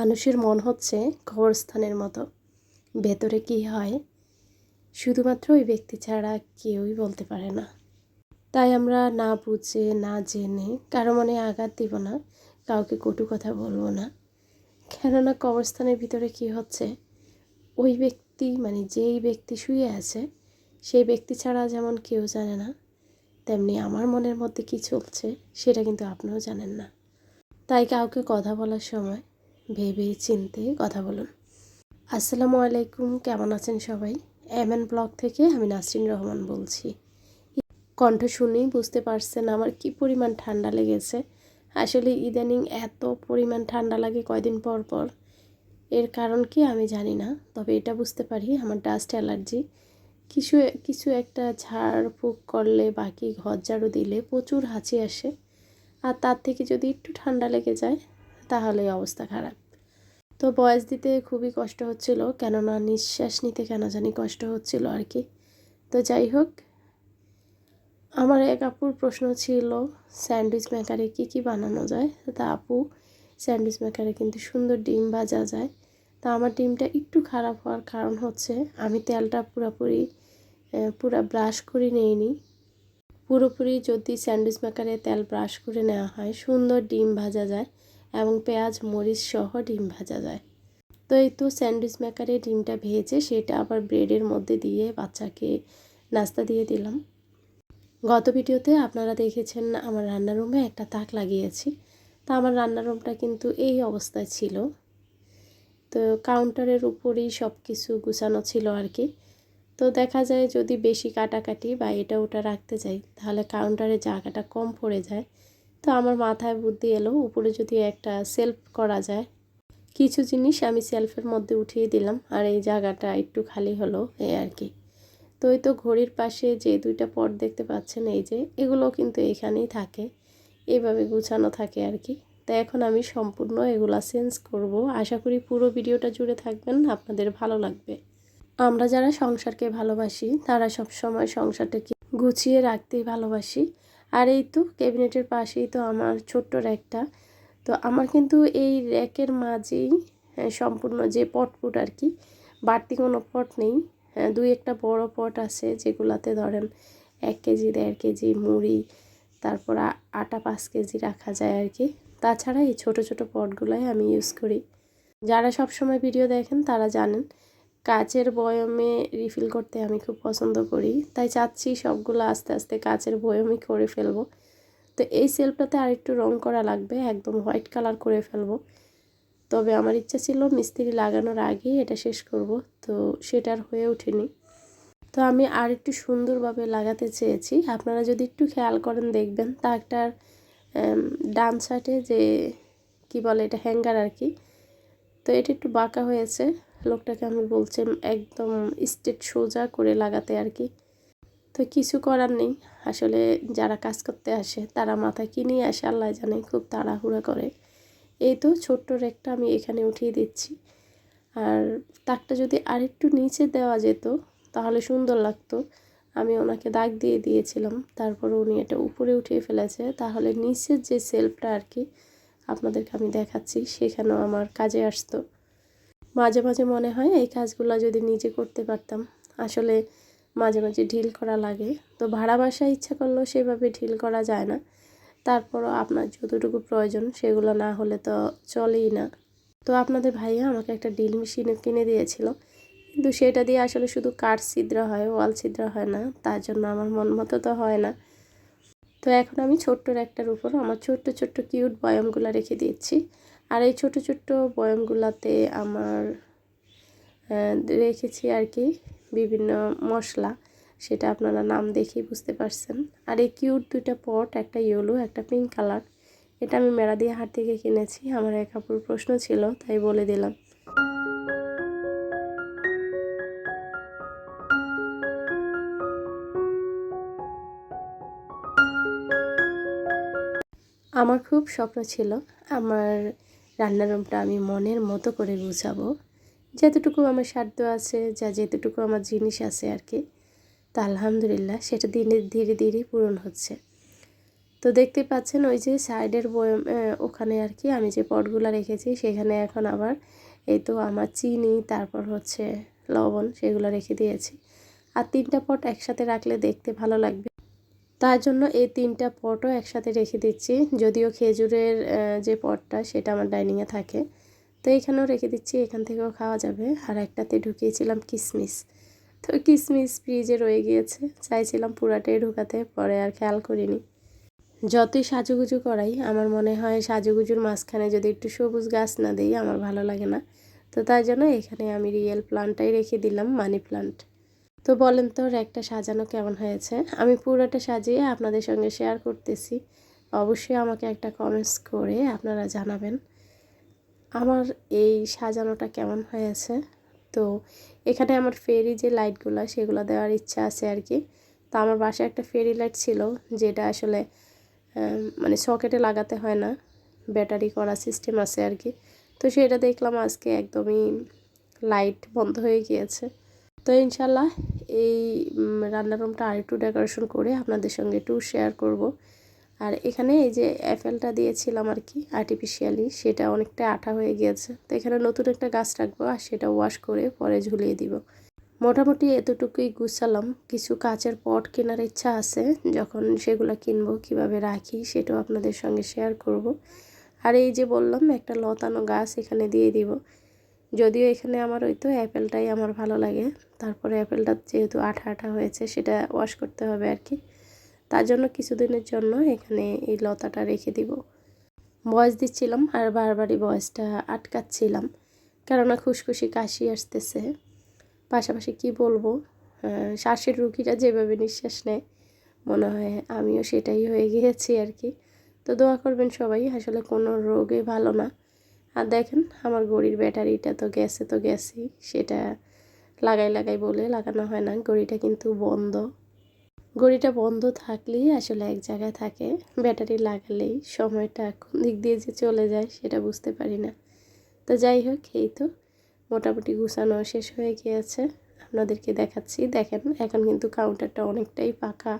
মানুষের মন হচ্ছে কবরস্থানের মতো। ভেতরে কি হয় শুধুমাত্র ওই ব্যক্তি ছাড়া কেউই বলতে পারে না। তাই আমরা না বুঝে, না জেনে, কারও মনে আঘাত দিব না, কাউকে কটু কথা বলব না। কেননা কবরস্থানের ভিতরে কি হচ্ছে? ওই ব্যক্তি মানে যেই ব্যক্তি শুয়ে আছে, সেই ব্যক্তি ছাড়া যেমন কেউ জানে না, তেমনি আমার মনের মধ্যে কি চলছে সেটা কিন্তু আপনিও জানেন না। তাই কাউকে কথা বলার সময় ভেবে চিনতে কথা বলুন। আসসালামু আলাইকুম, কেমন আছেন সবাই? এম এন ব্লগ থেকে আমি নাসরিন রহমান বলছি। কণ্ঠ শুনেই বুঝতে পারছেন আমার কি পরিমাণ ঠান্ডা লেগেছে। আসলে ইদানিং এত পরিমাণ ঠান্ডা লাগে কয়দিন পর পর। এর কারণ কি আমি জানি না, তবে এটা বুঝতে পারি আমার ডাস্ট অ্যালার্জি। কিছু কিছু একটা ঝাড় ফুঁক করলে, বাকি ঘর ঝাড়ু দিলে প্রচুর হাঁচি আসে। আর তার থেকে যদি একটু ঠান্ডা লেগে যায় তাহলে অবস্থা খারাপ। তো বয়স দিতে খুবই কষ্ট হচ্ছিল, কেননা নিঃশ্বাস নিতে কেন জানি কষ্ট হচ্ছিল আর কি। তো যাই হোক, আমার এক আপুর প্রশ্ন ছিল, স্যান্ডউইচ মেকারে কী কী বানানো যায়? তা আপু, স্যান্ডউইচ মেকারে কিন্তু সুন্দর ডিম ভাজা যায়। তা আমার ডিমটা একটু খারাপ হওয়ার কারণ হচ্ছে, আমি তেলটা পুরোপুরি পুরা ব্রাশ করে নিইনি। পুরোপুরি যদি স্যান্ডউইচ মেকারে তেল ব্রাশ করে নেওয়া হয়, সুন্দর ডিম ভাজা যায়। এবং পেঁয়াজ, মরিচ সহ ডিম ভাজা যায়। তো এই তো স্যান্ডউইচ মেকারে ডিমটা ভেজে সেটা আবার ব্রেডের মধ্যে দিয়ে বাচ্চাকে নাস্তা দিয়ে দিলাম। গত ভিডিওতে আপনারা দেখেছেন আমার রান্নার রুমে একটা তাক লাগিয়েছি। তা আমার রান্নার রুমটা কিন্তু এই অবস্থায় ছিল। তো কাউন্টারের উপরেই সব কিছু গুছানো ছিল আর কি। তো দেখা যায় যদি বেশি কাটাকাটি বা এটা ওটা রাখতে যাই তাহলে কাউন্টারে জায়গাটা কম পড়ে যায়। তো আমার মাথায় বুদ্ধি এলো, উপরে যদি একটা সেলফ করা যায়। কিছু জিনিস আমি সেলফের মধ্যে উঠিয়ে দিলাম, আর এই জায়গাটা একটু খালি হলো, এই আর কি। তো ওই তো ঘড়ির পাশে যে দুইটা পট দেখতে পাচ্ছেন, এই যে এগুলো কিন্তু এখানেই থাকে। এইভাবে গুছানো থাকে আর কি। তো এখন আমি সম্পূর্ণ এগুলা চেঞ্জ করব। আশা করি পুরো ভিডিওটা জুড়ে থাকবেন, আপনাদের ভালো লাগবে। আমরা যারা সংসারকে ভালোবাসি, তারা সব সময় সংসারটাকে গুছিয়ে রাখতেই ভালোবাসি। আর এই তো ক্যাবিনেটের পাশেই তো আমার ছোট্ট র্যাকটা। তো আমার কিন্তু এই র্যাকের মাঝেই সম্পূর্ণ যে পটপুট আর কি, বাড়তি কোনো পট নেই। দুই একটা বড় পট আছে যেগুলাতে ধরেন এক কেজি, দেড় কেজি মুড়ি, তারপর আটা পাঁচ কেজি রাখা যায় আর কি। তাছাড়া এই ছোটো ছোটো পটগুলাই আমি ইউজ করি। যারা সব সময় ভিডিও দেখেন তারা জানেন কাচের বয়মে রিফিল করতে আমি খুব পছন্দ করি। তাই চাচ্ছি সবগুলো আস্তে আস্তে কাচের বয়মই করে ফেলব। তো এই সেলফটাতে আরেকটু রং করা লাগবে, একদম হোয়াইট কালার করে ফেলব। তবে আমার ইচ্ছা ছিল মিস্ত্রি লাগানোর আগেই এটা শেষ করব, তো সেটার হয়ে ওঠেনি। তো আমি আর একটু সুন্দরভাবে লাগাতে চেয়েছি। আপনারা যদি একটু খেয়াল করেন, দেখবেন তারটার ডান সাইডে যে, কি বলে এটা হ্যাঙ্গার আর কি তো এটা একটু বাঁকা হয়েছে। লোকটাকে আমি বলছি, একদম স্টেট সোজা করে লাগাতে আর কি। তো কিছু করার নেই। আসলে যারা কাজ করতে আসে, তারা মাথায় কি নিয়ে আসে আল্লাহ জানে, খুব তাড়াহুড়া করে। এই তো ছোট্ট রেকটা আমি এখানে উঠিয়ে দিচ্ছি। আর তাকটা যদি আরেকটু নিচে দেওয়া যেত, তাহলে সুন্দর লাগতো। আমি ওনাকে দাগ দিয়ে দিয়েছিলাম। তারপর উনি এটা উপরে উঠিয়ে ফেলেছে। তাহলে নিচের যে সেলফটা আর কি আপনাদেরকে আমি দেখাচ্ছি, সেখানেও আমার কাজে আসতো। মাঝে মাঝে মনে হয় এই কাজগুলো যদি নিজে করতে পারতাম, আসলে মাঝে মাঝে ঢিল করা লাগে। তো ভাড়া বাসায় ইচ্ছা করলেও সেভাবে ঢিল করা যায় না। তারপরও আপনার যতটুকু প্রয়োজন সেগুলো না হলে তো চলেই না। তো আপনাদের ভাইয়া আমাকে একটা ডিল মেশিন কিনে দিয়েছিল। কিন্তু সেটা দিয়ে আসলে শুধু কাঠ ছিদ্র হয়, ওয়াল ছিদ্র হয় না, তার জন্য আমার মন মতো তো হয় না। তো এখন আমি ছোট্টর একটার উপর আমার ছোট্ট ছোট্ট কিউট বয়ামগুলো রেখে দিচ্ছি আর এই ছোট ছোট্ট বয়ামগুলোতে আমার রেখেছি আর কি বিভিন্ন মশলা। সেটা আপনারা নাম দেখেই বুঝতে পারছেন। আর এই কিউট দুইটা পট, একটা ইয়েলো, একটা পিঙ্ক কালার, এটা আমি মেলা দিয়ে হাট থেকে কিনেছি। আমার এক কাপড় প্রশ্ন ছিল, তাই বলে দিলাম। আমার খুব স্বপ্ন ছিল আমার রান্নার রুমটা আমি মনের মতো করে গুছাবো। যতটুকু আমার সাধ্য আছে, যা যেতটুকু আমার জিনিস আছে আর কি, তা আলহামদুলিল্লাহ সেটা দিনে ধীরে ধীরে পূরণ হচ্ছে। তো দেখতে পাচ্ছেন ওই যে সাইডের বয়ম ওখানে আর কি আমি যে পটগুলো রেখেছি, সেখানে এখন আবার এই তো আমার চিনি, তারপর হচ্ছে লবণ, সেগুলো রেখে দিয়েছি। আর তিনটা পট একসাথে রাখলে দেখতে ভালো লাগবে। তার জন্য এই তিনটা পটও একসাথে রেখে দিচ্ছি। যদিও খেজুরের যে পটটা সেটা আমার ডাইনিংয়ে থাকে। তো এখানেও রেখে দিচ্ছি, এখান থেকেও খাওয়া যাবে। আর একটাতে ঢুকিয়েছিলাম কিশমিশ তো কিশমিশ ফ্রিজে রয়ে গিয়েছে। চাইছিলাম পুরাটাই ঢুকাতে, পরে আর খেয়াল করিনি। যতই সাজুগুজু করাই, আমার মনে হয় সাজুগুজুর মাঝখানে যদি একটু সবুজ গাছ না দিই, আমার ভালো লাগে না। তো তাই জন্য এখানে আমি রিয়েল প্লান্টটাই রেখে দিলাম, মানি প্লান্ট। তো বলেন তো র্যাকটা সাজানো কেমন হয়েছে? আমি পুরোটা সাজিয়ে আপনাদের সঙ্গে শেয়ার করতেছি। অবশ্যই আমাকে একটা কমেন্টস করে আপনারা জানাবেন আমার এই সাজানোটা কেমন হয়েছে। তো এখানে আমার ফেরি যে লাইটগুলো সেগুলো দেওয়ার ইচ্ছা আছে আর কি তো আমার বাসায় একটা ফেরি লাইট ছিল, যেটা আসলে মানে সকেটে লাগাতে হয় না। ব্যাটারি করা সিস্টেম আছে আর কি তো সেটা দেখলাম আজকে একদমই লাইট বন্ধ হয়ে গিয়েছে। তো ইনশাল্লাহ এই রান্নার রুমটা আরেকটু ডেকোরেশন করে আপনাদের সঙ্গে একটু শেয়ার করব। আর এখানে এই যে অ্যাপেলটা দিয়েছিলাম আর কি আর্টিফিশিয়ালি সেটা অনেকটা আঠা হয়ে গিয়েছে। তো এখানে নতুন একটা গাছ রাখব আর সেটা ওয়াশ করে পরে ঝুলিয়ে দিব। মোটামুটি এতটুকুই গুছালাম। কিছু কাচের পট কেনার ইচ্ছা আছে, যখন সেগুলো কিনবো, কীভাবে রাখি, সেটাও আপনাদের সঙ্গে শেয়ার করব। আর এই যে বললাম, একটা লতানো গাছ এখানে দিয়ে দিব। যদিও এখানে আমার ওই তো অ্যাপেলটাই আমার ভালো লাগে। তারপরে অ্যাপেলটা যেহেতু আঠা আঠা হয়েছে, সেটা ওয়াশ করতে হবে আর কি তার জন্য কিছুদিনের জন্য এখানে এই লতাটা রেখে দিব। বয়স দিচ্ছিলাম আর বারবারই বয়সটা আটকাচ্ছিলাম, কেননা খুশখুশি কাশি আসতেছে। পাশাপাশি কি বলব শ্বাসের রুগীরা যেভাবে নিঃশ্বাস নেয়, মনে হয় আমিও সেটাই হয়ে গিয়েছি আর কি তো দোয়া করবেন সবাই, আসলে কোনো রোগে ভালো না। আর দেখেন আমার ঘড়ির ব্যাটারিটা তো গেছে তো গেছেই। সেটা লাগাই লাগাই বলে লাগানো হয় না, ঘড়িটা কিন্তু বন্ধ। ঘড়িটা বন্ধ থাকলেই আসলে এক জায়গায় থাকে, ব্যাটারি লাগালেই সময়টা কোন দিক দিয়ে যে চলে যায় সেটা বুঝতে পারি না। তো যাই হোক, এই তো মোটামুটি গুছানো শেষ হয়ে গিয়েছে। আপনাদেরকে দেখাচ্ছি, দেখেন এখন কিন্তু কাউন্টারটা অনেকটাই পাকা।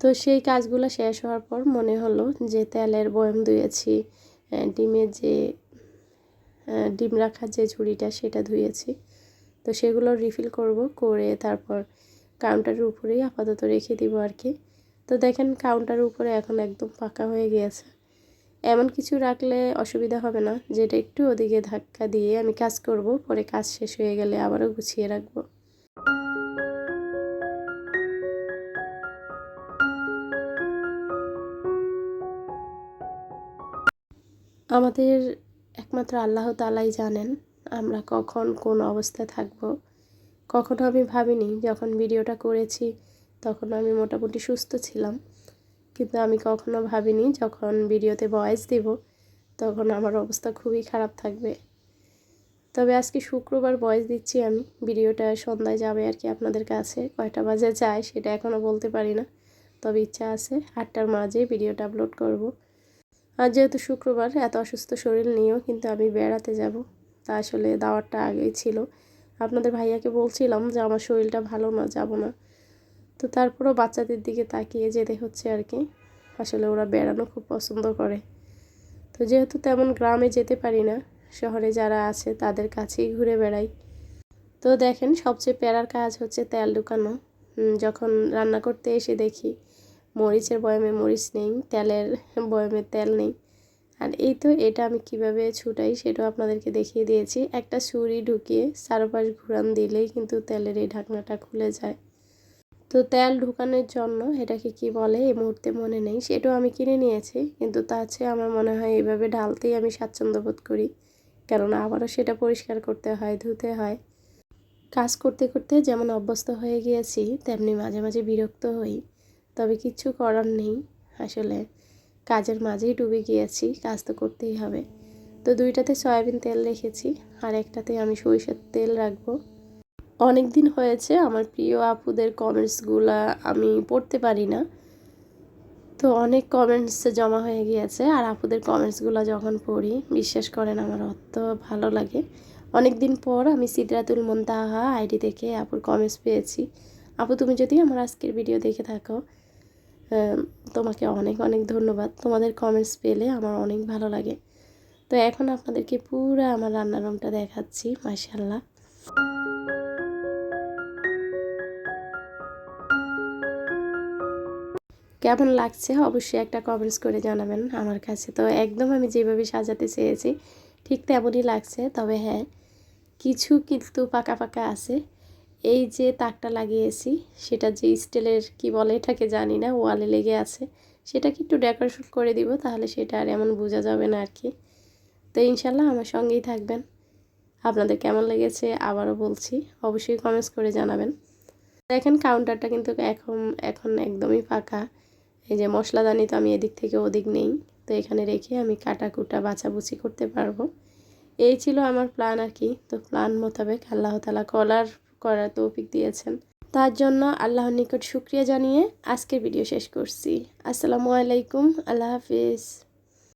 তো সেই কাজগুলো শেষ হওয়ার পর মনে হলো যে তেলের বয়ম ধুয়েছি ডিমের যে ডিম রাখার যে ঝুড়িটা সেটা ধুয়েছি। তো সেগুলো রিফিল করব, করে তারপর কাউন্টারের উপরেই আপাতত রেখে দিব আর কি। তো দেখেন কাউন্টারের উপরে এখন একদম পাকা হয়ে গিয়েছে। এমন কিছু রাখলে অসুবিধা হবে না, যেটা একটু ওদিকে ধাক্কা দিয়ে আমি কাজ করব, পরে কাজ শেষ হয়ে গেলে আবারও গুছিয়ে রাখব। আমাদের একমাত্র আল্লাহ তালাই জানেন আমরা কখন কোন অবস্থায় থাকব। কখনো আমি ভাবিনি যখন ভিডিওটা করেছি তখন আমি মোটামুটি সুস্থ ছিলাম। কিন্তু আমি কখনো ভাবিনি যখন ভিডিওতে ভয়েস দিব তখন আমার অবস্থা খুবই খারাপ থাকবে। তবে আজকে শুক্রবার ভয়েস দিচ্ছি আমি। ভিডিওটা সন্ধ্যায় যাবে আর কি আপনাদের কাছে। কয়টা বাজে যায় সেটা এখনও বলতে পারি না। তবে ইচ্ছা আছে আটটার মাঝে ভিডিওটা আপলোড করব। আর যেহেতু শুক্রবার, এত অসুস্থ শরীর নিয়েও কিন্তু আমি বেড়াতে যাব। তা আসলে দাওয়ারটা আগেই ছিল। আপনাদের ভাইয়াকে বলছিলাম যে আমার শরীরটা ভালো না, যাব না। তো তারপরেও বাচ্চাদের দিকে তাকিয়ে যেতে হচ্ছে আর কি। আসলে ওরা বেড়ানো খুব পছন্দ করে। তো যেহেতু তেমন গ্রামে যেতে পারি না, শহরে যারা আছে তাদের কাছেই ঘুরে বেড়াই। তো দেখেন, সবচেয়ে প্যারার কাজ হচ্ছে তেল ঢুকানো। যখন রান্না করতে এসে দেখি মরিচের বয়মে মরিচ নেই, তেলের বয়মে তেল নেই। আর এই তো এটা আমি কীভাবে ছুটাই সেটাও আপনাদেরকে দেখিয়ে দিয়েছি। একটা ছুরি ঢুকিয়ে চারপাশ ঘুরান দিলেই কিন্তু তেলের এই ঢাকনাটা খুলে যায়। তো তেল ঢুকানোর জন্য এটাকে কি বলে, এই মুহূর্তে মনে নেই। সেটাও আমি কিনে নিয়েছি, কিন্তু তার আমার মনে হয় এইভাবে ঢালতেই আমি স্বাচ্ছন্দ্য বোধ করি। কেননা আবারও সেটা পরিষ্কার করতে হয়, ধুতে হয়। কাজ করতে করতে যেমন অভ্যস্ত হয়ে গিয়েছি, তেমনি মাঝে মাঝে বিরক্ত হই। তবে কিচ্ছু করার নেই। আসলে কাজের মাঝেই ডুবে গিয়েছি, কাজ তো করতেই হবে। তো দুইটাতে সয়াবিন তেল রেখেছি, আর একটাতে আমি সরিষার তেল রাখব। অনেক দিন হয়েছে, আমার প্রিয় আপুদের কমেন্টসগুলো আমি পড়তে পারি না। তো অনেক কমেন্টস জমা হয়ে গিয়েছে, আর আপুদের কমেন্টসগুলো যখন পড়ি, বিশ্বাস করেন আমার অত ভালো লাগে। অনেক দিন পর আমি সিদ্রাতুল মন্তাহা আইডি থেকে আপুর কমেন্টস পেয়েছি। আপু, তুমি যদি আমার আজকের ভিডিও দেখে থাকো তোমাকে অনেক অনেক ধন্যবাদ। তোমাদের কমেন্টস পেলে আমার অনেক ভালো লাগে। তো এখন আপনাদেরকে পুরো আমার রান্নার রুমটা দেখাচ্ছি মাশাল্লাহ কেমন লাগছে অবশ্যই একটা কমেন্টস করে জানাবেন আমার কাছে। তো একদম আমি যেভাবে সাজাতে চেয়েছি, ঠিক তেমনই লাগছে। তবে হ্যাঁ কিছু কিন্তু পাকা পাকা আছে। এই যে তাকটা লাগিয়েছি, সেটা যে স্টিলের কি বলে এটাকে জানি না, ওয়ালে লেগে আছে, সেটাকে একটু ডেকোরেশন করে দিব, তাহলে সেটা আর এমন বোঝা যাবে না আর কি। তো ইনশাল্লাহ আমার সঙ্গেই থাকবেন। আপনাদের কেমন লেগেছে আবারও বলছি, অবশ্যই কমেন্টস করে জানাবেন। দেখেন কাউন্টারটা কিন্তু এখন এখন একদমই ফাঁকা। এই যে মশলাদানি তো আমি এদিক থেকে ওদিক নেই, তো এখানে রেখে আমি কাটা কুটা বাছাবুচি করতে পারব। এই ছিল আমার প্ল্যান আর কি, তো প্ল্যান মোতাবেক আল্লাহ তালা কলার করার তৌফিক দিয়েছেন। তার জন্য আল্লাহর নিকট শুক্রিয়া জানিয়ে আজকের ভিডিও শেষ করছি। আসসালামু আলাইকুম, আল্লাহ হাফিজ।